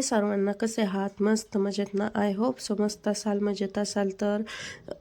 हाय सर्वांना कसे आहात? मस्त मजेत ना? आय होप सो मस्त असाल मजेत असाल. तर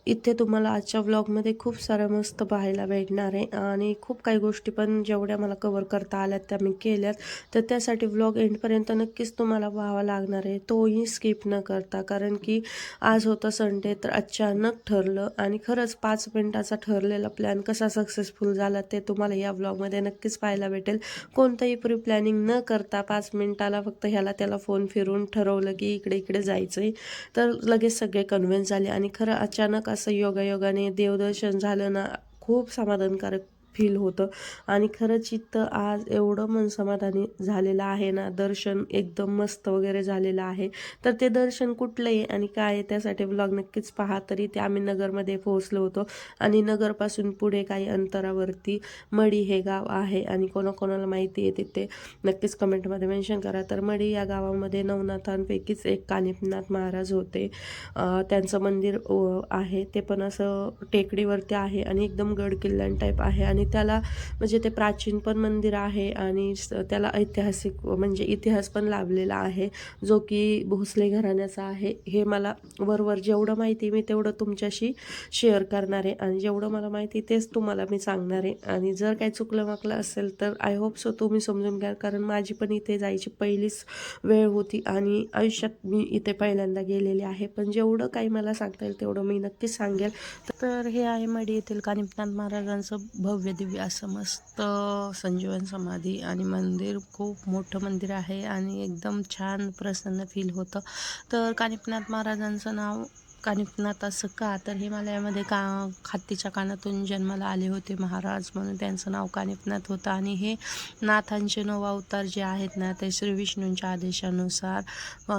इथे तुम्हाला आजच्या व्लॉगमध्ये खूप साऱ्या मस्त पाहायला भेटणार आहे. आणि खूप काही गोष्टी पण जेवढ्या मला कवर करता आल्यात त्या मी केल्यात. तर त्यासाठी व्लॉग एंडपर्यंत नक्कीच तुम्हाला पाहावा लागणार आहे. तोही स्किप न करता. कारण की आज होतं संडे तर अचानक ठरलं. आणि खरंच पाच मिनटाचा ठरलेला प्लॅन कसा सक्सेसफुल झाला ते तुम्हाला या व्लॉगमध्ये नक्कीच पाहायला भेटेल. कोणतंही प्री प्लॅनिंग न करता पाच मिनिटाला फक्त ह्याला त्याला फोन फिरून ठरवलं की इकडे इकडे जायचं आहे तर लगेच सगळे कन्व्हिन्स झाले आणि खरं अचानक असं योगायोगाने देवदर्शन झालं ना खूप समाधानकारक फील होतं. आणि खरंच इथं आज एवढं मन समाधानी झालेलं आहे ना दर्शन एकदम मस्त वगैरे झालेलं आहे. तर ते दर्शन कुठलं आहे आणि काय आहे त्यासाठी ब्लॉग नक्कीच पहा. तरी ते आम्ही नगरमध्ये पोहोचलो होतो. आणि नगरपासून पुढे काही अंतरावरती मडी हे गाव आहे आणि कोणाकोणाला माहिती आहे तिथे नक्कीच कमेंटमध्ये मेन्शन करा. तर मडी या गावामध्ये नवनाथांपैकीच एक कानिपनाथ महाराज होते. त्यांचं मंदिर आहे. ते पण असं टेकडीवरती आहे आणि एकदम गड किल्ल्यां टाईप आहे. आणि आणि त्याला म्हणजे ते प्राचीन पण मंदिर आहे आणि स- त्याला ऐतिहासिक म्हणजे इतिहास पण लाभलेला आहे. जो की भोसले घराण्याचा आहे. हे मला वरवर जेवढं माहिती मी तेवढं तुमच्याशी शेअर करणार आहे आणि जेवढं मला माहिती तेच तुम्हाला मी सांगणार आहे. आणि जर काही चुकलं माकलं असेल तर आय होप सो तुम्ही समजून घ्या कारण माझी पण इथे जायची पहिलीच वेळ होती आणि आयुष्यात मी इथे पहिल्यांदा गेलेली आहे. पण जेवढं काही मला सांगता येईल तेवढं मी नक्कीच सांगेल. तर हे आहे मडी येथील कानिपनाथ महाराजांचं भव्य दिव्य असं मस्त संजीवन समाधी आणि मंदिर खूप मोठं मंदिर आहे आणि एकदम छान प्रसन्न फील होतं. तर कानिपनाथ महाराजांचं नाव कानिपनाथ असं का? तर हिमालयामध्ये का खातीच्या कानातून जन्माला आले होते महाराज? म्हणून त्यांचं नाव कानिपनाथ होतं. आणि हे नाथांचे नवा अवतार जे आहेत ना ते श्री विष्णूंच्या आदेशानुसार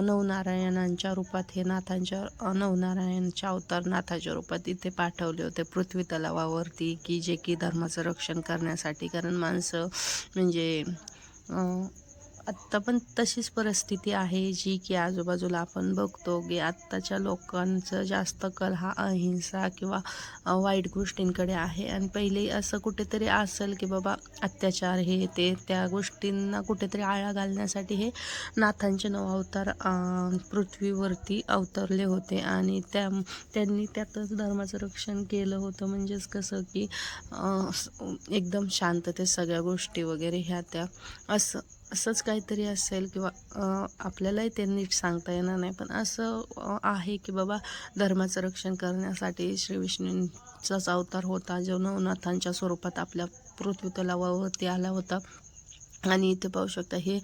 नवनारायणांच्या रूपात हे नाथांच्या नवनारायणच्या अवतार नाथाच्या रूपात इथे पाठवले होते. पृथ्वी तलावावरती की जे की धर्माचं रक्षण करण्यासाठी. कारण माणसं म्हणजे आत्ता पण तशीच परिस्थिती आहे जी की आजूबाजूला आपण बघतो की आत्ताच्या लोकांचं जास्त कल हा अहिंसा किंवा वाईट गोष्टींकडे आहे. आणि पहिले असं कुठेतरी असेल की बाबा अत्याचार हे ते त्या गोष्टींना कुठेतरी आळा घालण्यासाठी हे नाथांचे नव अवतार पृथ्वीवरती अवतरले होते. आणि त्या त्यांनी त्यातच धर्माचं रक्षण केलं होतं. म्हणजेच कसं की एकदम शांततेत सगळ्या गोष्टी वगैरे ह्या त्या असं असंच काहीतरी असेल किंवा आपल्यालाही ते नीट सांगता येणार नाही. पण असं आहे की बाबा धर्माचं रक्षण करण्यासाठी श्री विष्णूंचाच अवतार होता. जो नवनाथांच्या स्वरूपात आपल्या पृथ्वीतलावावरती आला होता. आणि इथं पाहू शकता हे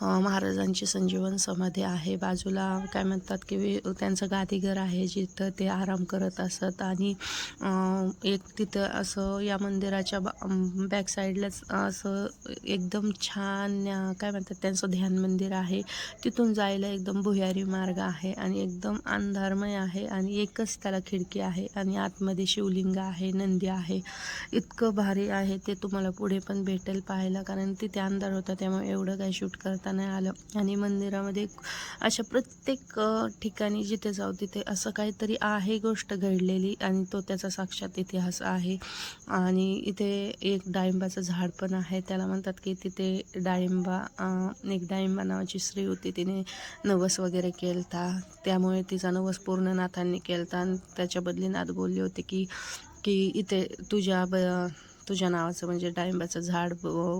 महाराजांची संजीवन समाधी आहे. बाजूला काय म्हणतात की वे- त्यांचं गादीघर आहे जिथं ते आराम करत असत आणि एक तिथं असं या मंदिराच्या बॅक साईडलाच असं एकदम छान काय म्हणतात त्यांचं ध्यान मंदिर आहे. तिथून जायला एकदम भुयारी मार्ग आहे आणि एकदम अंधारमय आहे आणि एकच त्याला खिडकी आहे आणि आतमध्ये शिवलिंग आहे नंदी आहे. इतकं भारी आहे ते तुम्हाला पुढे पण भेटेल पाहायला कारण तिथे अंधार होता त्यामुळे एवढं काही शूट करता नाही आलं. आणि मंदिरामध्ये अशा प्रत्येक ठिकाणी जिथे जाऊ तिथे असं काहीतरी आहे गोष्ट घडलेली आणि तो त्याचा साक्षात इतिहास आहे. आणि इथे एक डाळिंबाचं झाड पण आहे त्याला म्हणतात की तिथे डाळिंबा एक डाळिंबा नावाची स्त्री होती तिने नवस वगैरे केलता. त्यामुळे तिचा नवस पूर्ण नाथांनी केलता आणि त्याच्या बदली नाथ बोलली होती की की इथे तुझ्या ब तुझ्या नावाचं म्हणजे डाळिंबाचं झाड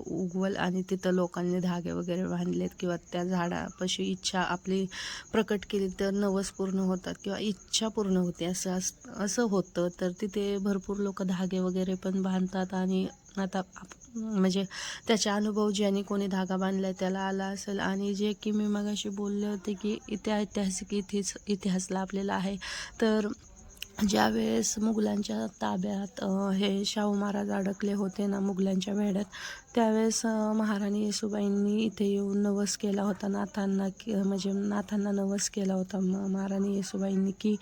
उगवल आणि तिथं लोकांनी धागे वगैरे बांधलेत किंवा त्या झाडापाशी इच्छा आपली प्रकट केली तर नवस पूर्ण होतात किंवा इच्छा पूर्ण होते. असं अस- असं होतं. तर तिथे भरपूर लोक धागे वगैरे पण बांधतात आणि आता आप- म्हणजे त्याचे अनुभव ज्याने कोणी धागा बांधला त्याला आला असेल आणि जे की मी मगाशी बोलले होते की इथे ऐतिहासिक इतिहास इतिहास लाभलेला आहे. तर ज्यावेळेस मुघलांच्या ताब्यात हे शाहू महाराज अडकले होते ना मुघलांच्या वेड्यात त्यावेळेस महाराणी येसुबाईंनी इथे येऊन नवस केला होता. नाथांना की म्हणजे नाथांना नवस केला होता म महाराणी येसुबाईंनी की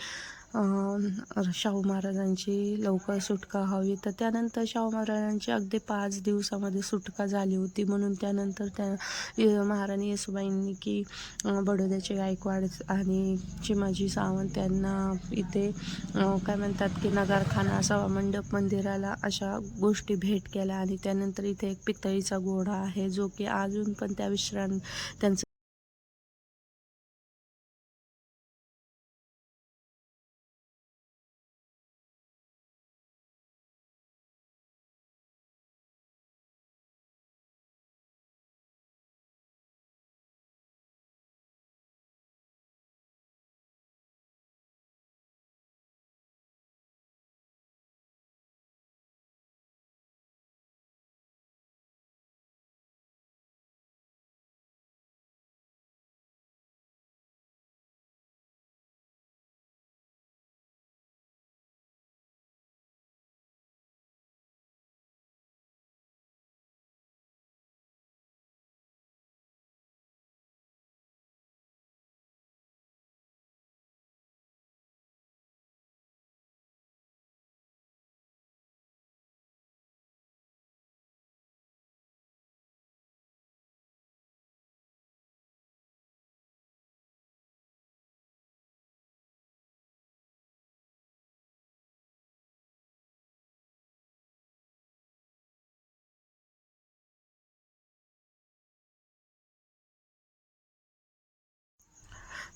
शाहू महाराजांची लवकर सुटका हवी. तर त्यानंतर शाहू महाराजांची अगदी पाच दिवसामध्ये सुटका झाली होती. म्हणून त्यानंतर त्या महाराणी येसुबाईंनी की बडोद्याचे गायकवाड आणि चिमाजी सावंत त्यांना इथे काय म्हणतात की नगारखाना सभा मंडप मंदिराला अशा गोष्टी भेट केल्या. आणि त्यानंतर इथे एक पितळीचा घोडा आहे जो की अजून पण त्या विश्रांत त्यांचं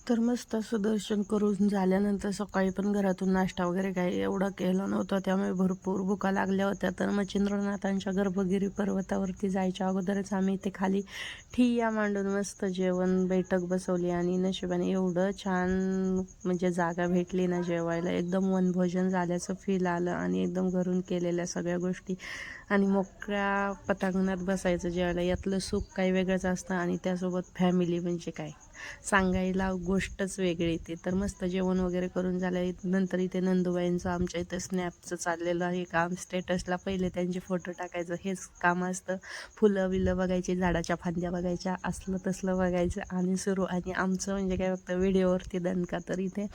तर मस्त असं दर्शन करून झाल्यानंतर सकाळी पण घरातून नाश्ता वगैरे काही एवढा केला नव्हता. त्यामुळे भरपूर भुका लागल्या होत्या. तर मच्छिंद्रनाथांच्या गर्भगिरी पर्वतावरती जायच्या अगोदरच आम्ही इथे खाली ठिय्या मांडून मस्त जेवण बैठक बसवली आणि नशिबाने एवढं छान म्हणजे जागा भेटली ना जेवायला. एकदम वनभोजन झाल्याचं फील आलं आणि एकदम घरून केलेल्या सगळ्या गोष्टी. आणि मोकळ्या पटांगणात बसायचं जेवायला. यातलं सुख काही वेगळंच असतं आणि त्यासोबत फॅमिली म्हणजे काय? सांगायला गोष्टच वेगळी ते तर मस्त जेवण वगैरे करून झालं. नंतर इथे नंदुबाईंचं आमच्या इथं स्नॅपचं चाललेलं आहे काम. स्टेटसला पहिले त्यांचे फोटो टाकायचं. हेच काम असतं. फुलं बिलं बघायची झाडाच्या फांद्या बघायच्या असलं तसलं बघायचं आणि सुरू. आणि आमचं म्हणजे काय फक्त व्हिडिओवरती दणका. तर इथे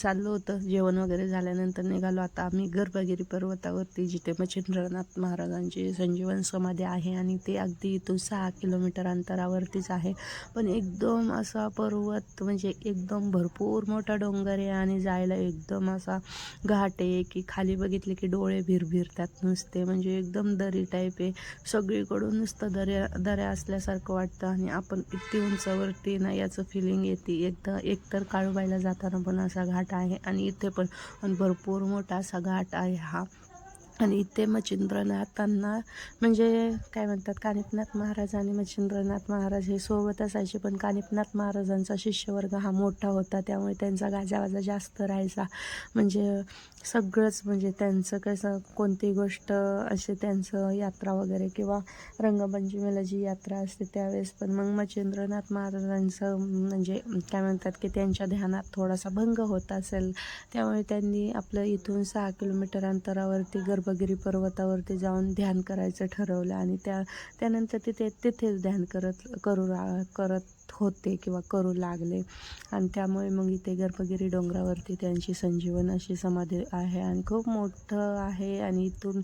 चाललं होतं. जेवण वगैरे झाल्यानंतर निघालो. आता आम्ही गर्भगिरी पर्वतावरती जिथे मच्छिंद्रनाथ महाराजांची संजीवन समाधी आहे आणि ते अगदी इथून सहा किलोमीटर अंतरावरतीच आहे. पण एकदम असं पर्वत म्हणजे एकदम भरपूर मोठा डोंगर आहे आणि जायला एकदम असा घाट आहे. की खाली बघितले की डोळे भिरभिरतात नुसते. म्हणजे एकदम दरी टाईप आहे. सगळीकडून नुसतं दऱ्या दऱ्या असल्यासारखं वाटतं आणि आपण इतकी उंचावरती ना याचं फिलिंग येते. एकदा एकतर काळूबाईला जाताना पण असा घाट आहे आणि इथे पण भरपूर मोठा असा घाट आहे हा. आणि इथे मच्छिंद्रनाथांना म्हणजे काय म्हणतात कानिपनाथ महाराज आणि मच्छिंद्रनाथ महाराज हे सोबत असायचे. पण कानिपनाथ महाराजांचा शिष्यवर्ग हा मोठा होता. त्यामुळे त्यांचा गाजावाजा जास्त राहायचा. म्हणजे सगळंच म्हणजे त्यांचं कसं कोणती गोष्ट असे त्यांचं यात्रा वगैरे किंवा रंगपंचमीला जी यात्रा असते त्यावेळेस. पण मग मच्छिंद्रनाथ महाराजांचं म्हणजे काय म्हणतात की त्यांच्या ध्यानात थोडासा भंग होत असेल. त्यामुळे त्यांनी आपलं इथून सहा किलोमीटर अंतरावरती गर्भगिरी पर्वतावरती जाऊन ध्यान करायचं ठरवलं आणि त्या त्यानंतर तिथे तिथेच ध्यान करत करू रा करत होते किंवा करू लागले. आणि त्यामुळे मग इथे गर्भगिरी डोंगरावरती त्यांची संजीवन अशी समाधी आहे आणि खूप मोठं आहे. आणि इथून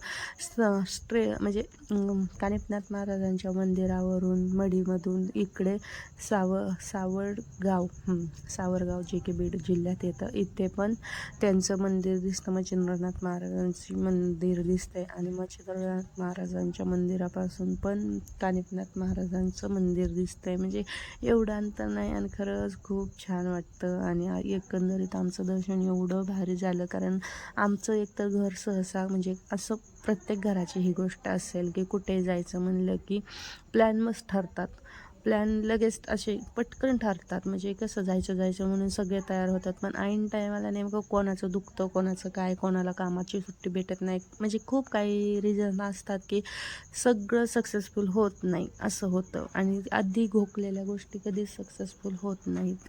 स्ट्रे म्हणजे कानिपनाथ महाराजांच्या मंदिरावरून मडीमधून इकडे साव सावडगाव सावरगाव जे की बीड जिल्ह्यात येतं. इथे पण त्यांचं मंदिर दिसतं. मच्छिंद्रनाथ महाराजांची मंदिर दिसते आणि मच्छिंद्रनाथ महाराजांच्या मंदिरापासून पण कानिपनाथ महाराजांचं मंदिर दिसतंय. म्हणजे एवढं अंतर नाही आणि खरंच खूप छान वाटतं. आणि एकंदरीत आमचं दर्शन एवढं भारी झालं कारण आमचं एकतर घर सहसा म्हणजे असं प्रत्येक घराची ही गोष्ट असेल की कुठे जायचं म्हणलं की प्लॅन मस्त ठरतात. प्लॅन लगेच असे पटकन ठरतात. म्हणजे कसं जायचं जायचं म्हणून सगळे तयार होतात. पण ऐन टायमाला नेमकं कोणाचं दुखतं कोणाचं काय कोणाला कामाची सुट्टी भेटत नाही. म्हणजे खूप काही रिझन असतात की सगळं सक्सेसफुल होत नाही असं होतं. आणि आधी घोकलेल्या गोष्टी कधीच सक्सेसफुल होत नाहीत.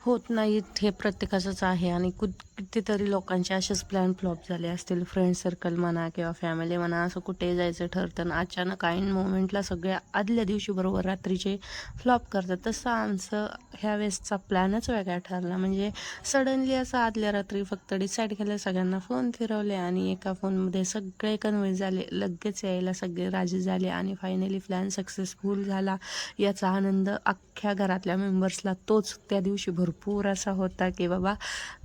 होत नाहीत हे प्रत्येकाचंच आहे. आणि कु कितीतरी लोकांचे असेच प्लॅन फ्लॉप झाले असतील. फ्रेंड सर्कल म्हणा किंवा फॅमिली म्हणा असं कुठे जायचं ठरतं. अचानक ऐन मोमेंटला सगळ्या आदल्या दिवशी बरोबर रात्रीचे फ्लॉप करतात. तसं आमचं ह्या वेळेसचा प्लॅनच वेगळा ठरला. म्हणजे सडनली असं आदल्या रात्री फक्त डिसाईड केलं सगळ्यांना फोन फिरवले आणि एका फोनमध्ये सगळे कन्व्हिन्स झाले. लगेच यायला सगळे राजी झाले आणि फायनली प्लॅन सक्सेसफुल झाला. याचा आनंद अख्ख्या घरातल्या मेंबर्सला तोच त्या दिवशी भरपूर असा होता की बाबा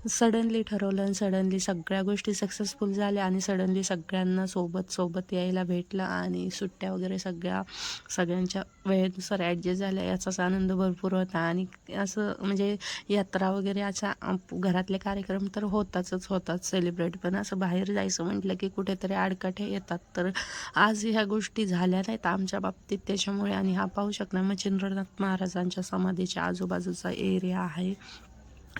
सडनली ठरवलं आणि सडनली सगळ्या गोष्टी सक्सेसफुल झाल्या आणि सडनली सगळ्यांना सोबत सोबत यायला भेटलं आणि सुट्ट्या वगैरे सगळ्या सगळ्यांच्या वेळेनुसार ॲडजस्ट झाल्या. याचाच आनंद भरपूर होता आणि असं म्हणजे यात्रा वगैरे अशा घरातले कार्यक्रम तर होताचच होतात सेलिब्रेट पण असं बाहेर जायचं म्हटलं की कुठेतरी आडकाठे येतात. तर आज ह्या गोष्टी झाल्या नाहीत आमच्या बाबतीत त्याच्यामुळे आणि हा पाहू शकणार मच्छिंद्रनाथ महाराजांच्या समाधीच्या आजूबाजूचा एरिया आहे.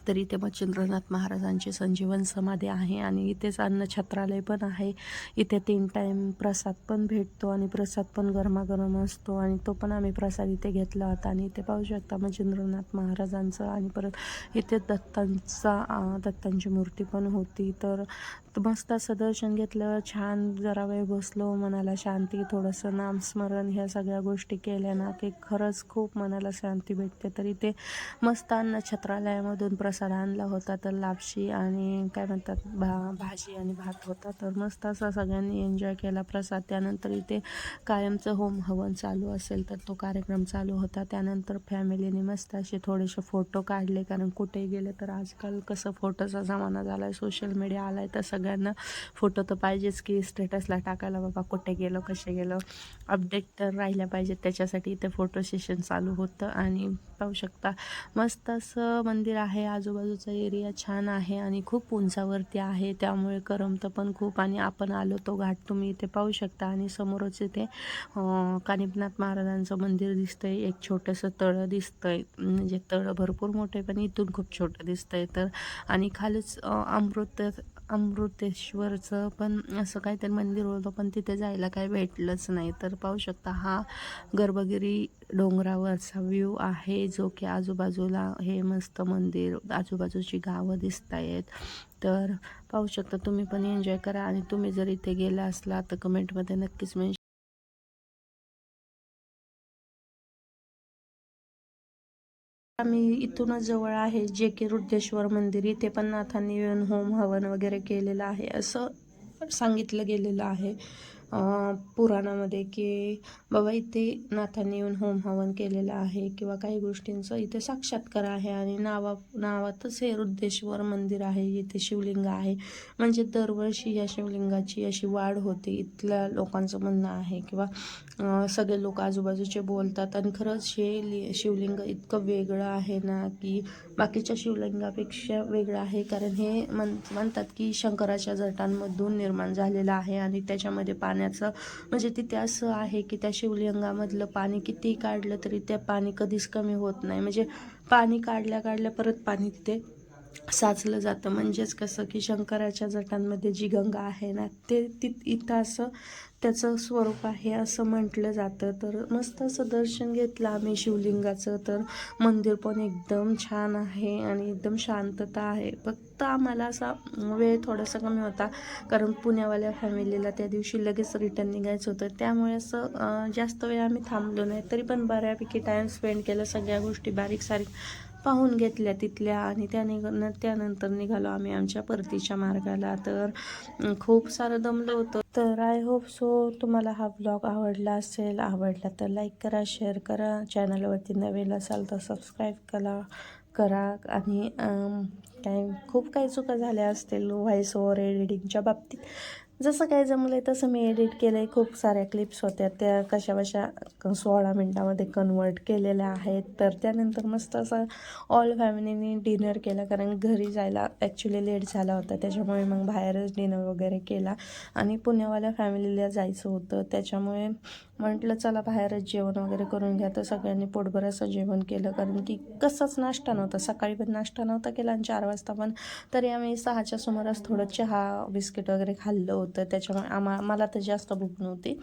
तर इथे मच्छिंद्रनाथ महाराजांची संजीवन समाधी आहे आणि इथेच अन्न छत्रालय पण आहे. इथे तीन टाईम प्रसाद पण भेटतो आणि प्रसाद पण गरमागरम असतो आणि तो पण आम्ही प्रसाद इथे घेतला होता आणि इथे पाहू शकता मच्छिंद्रनाथ महाराजांचं आणि परत इथे दत्तांचा दत्तांची मूर्ती पण होती. तर मस्त असं दर्शन घेतलं. छान जरा वेळ बसलो मनाला शांती थोडंसं नामस्मरण ह्या सगळ्या गोष्टी केल्या ना की खरंच खूप मनाला शांती भेटते. तर इथे मस्त अन्न छत्रालयामधून प्रसाद आणला होता तर लापशी आणि काय म्हणतात भा भाजी आणि भात होता. तर मस्त असा सगळ्यांनी एन्जॉय केला प्रसाद. त्यानंतर इथे कायमचं होम हवन चालू असेल तर तो कार्यक्रम चालू होता. त्यानंतर फॅमिलीने मस्त असे थोडेसे फोटो काढले कारण कुठे गेले तर आजकाल कसं फोटोचा जमाना झाला आहे सोशल मीडिया आला आहे तसं सगळ्यांना फोटो तर पाहिजेच की स्टेटसला टाकायला बाबा कुठे गेलो कसे गेलो. अपडेट तर राहिल्या पाहिजेत त्याच्यासाठी इथे फोटो सेशन चालू होतं आणि पाहू शकता मस्त असं मंदिर आहे आजूबाजूचा एरिया छान आहे आणि खूप उंचावरती आहे त्यामुळे करमतं पण खूप आणि आपण आलो तो घाट तुम्ही इथे पाहू शकता आणि समोरच इथे कानिपनाथ महाराजांचं मंदिर दिसतंय एक छोटंसं तळं दिसतंय म्हणजे तळं भरपूर मोठं आहे पण इथून खूप छोटं दिसतंय तर. आणि खालीच अमृत अमृतेश्वरचं पण असं काहीतरी मंदिर होतं पण तिथे जायला काही भेटलंच नाही. तर पाहू शकता हा गर्भगिरी डोंगरावरचा व्ह्यू आहे जो की आजूबाजूला हे मस्त मंदिर आजूबाजूची गावं दिसत आहेत तर पाहू शकता तुम्ही पण एन्जॉय करा. आणि तुम्ही जर इथे गेला असला तर कमेंटमध्ये नक्कीच मेन्शन आम्ही इथूनच जवळ आहे जे की रुद्रेश्वर मंदिर. इथे पण नाथांनी येऊन होम हवन वगैरे केलेलं आहे असं सांगितलं गेलेलं आहे. पुराणामध्ये की बाबा इथे नाथांनी येऊन होम हवन केलेलं आहे किंवा काही गोष्टींचं इथे साक्षात्कार आहे आणि नावा नावातच हे रुद्रेश्वर मंदिर आहे इथे शिवलिंग आहे. म्हणजे दरवर्षी या शिवलिंगाची अशी वाढ होते इथल्या लोकांचं म्हणणं आहे किंवा सगळे लोक आजूबाजूचे बोलतात आणि खरंच हे लि शिवलिंग इतकं वेगळं आहे ना की बाकीच्या शिवलिंगापेक्षा वेगळं आहे. कारण हे म्हण म्हणतात की शंकराच्या जटांमधून निर्माण झालेलं आहे आणि त्याच्यामध्ये पाण्याचं. म्हणजे तिथे असं आहे की त्या शिवलिंगामधलं पाणी किती काढलं तरी त्या पाणी कधीच कमी होत नाही. म्हणजे पाणी काढल्या काढल्या परत पाणी तिथे साचलं जातं. म्हणजेच कसं की शंकराच्या जटांमध्ये जी गंगा आहे ना ते ति इथं असं त्याचं स्वरूप आहे असं म्हटलं जातं. तर मस्त असं दर्शन घेतलं आम्ही शिवलिंगाचं. तर मंदिर पण एकदम छान आहे आणि एकदम शांतता आहे. फक्त आम्हाला असा वेळ थोडासा कमी होता कारण पुण्यावाल्या फॅमिलीला त्या दिवशी लगेच रिटर्न निघायचं होतं. त्यामुळे असं जास्त वेळ आम्ही थांबलो नाही. तरी पण बऱ्यापैकी टाईम स्पेंड केला. सगळ्या गोष्टी बारीक सारीक पाहून घेतल्या तिथल्या आणि त्या निघ न- त्यानंतर निघालो आम्ही आमच्या परतीच्या मार्गाला. तर खूप सारं दमलं होतं. तर आय होप सो तुम्हाला हा ब्लॉग आवडला असेल. आवडला तर लाईक करा शेअर करा. चॅनलवरती नवीन असाल तर सबस्क्राईब करा करा. आणि काय खूप काही चुका झाल्या असतील व्हॉइस ओव्हर एडिटिंगच्या बाबतीत. जसं काय जमलं आहे तसं मी एडिट केलं आहे खूप साऱ्या क्लिप्स होत्या. त्या कशा कशा क- सोळा मिनटामध्ये कन्वर्ट केलेल्या आहेत. तर त्यानंतर मस्त असं ऑल फॅमिलीने डिनर केला. कारण घरी जायला ॲक्च्युली लेट झाला होता. त्याच्यामुळे मग बाहेरच डिनर वगैरे केला. आणि पुण्यावाल्या फॅमिलीला जायचं होतं. त्याच्यामुळे म्हटलं चला बाहेरच जेवण वगैरे करून घ्या. तर सगळ्यांनी पोटभर असं जेवण केलं. कारण की कसंच नाश्ता नव्हता. सकाळी पण नाश्ता नव्हता केला आणि चार वाजता पण. तरी आम्ही सहाच्या सुमारास थोडं चहा बिस्किट वगैरे खाल्लं होतं. त्याच्यामुळे आम्हा मला तर जास्त भूक नव्हती.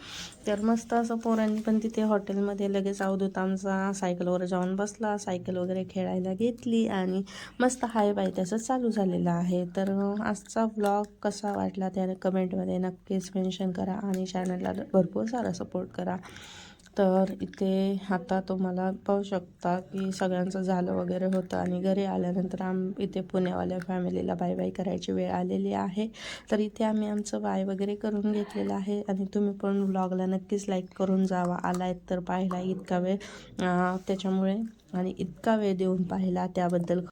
तर मस्त असं पोरांनी पण तिथे हॉटेलमध्ये लगेच अवधूत आमचा सायकलवर जाऊन बसला. सायकल वगैरे खेळायला घेतली आणि मस्त हाय बाय त्याचं चालू झालेलं आहे. तर आजचा व्लॉग कसा वाटला त्याने कमेंटमध्ये नक्कीच मेन्शन करा आणि चॅनलला भरपूर सारा सपोर्ट करा. तर इथे आता तुम्हाला पाहू शकता की सगळ्यांचं झालं वगैरे होतं आणि घरी आल्यानंतर आम इथे पुण्यावाल्या फॅमिलीला बाय बाय करायची वेळ आलेली आहे. तर इथे आम्ही आमचं बाय वगैरे करून घेतलेलं आहे आणि तुम्ही पण व्लॉगला नक्कीच लाईक करून जावा. आलायत तर पाहिला इतका वेळ त्याच्यामुळे आणि इतका वेळ देऊन पाहिला त्याबद्दल.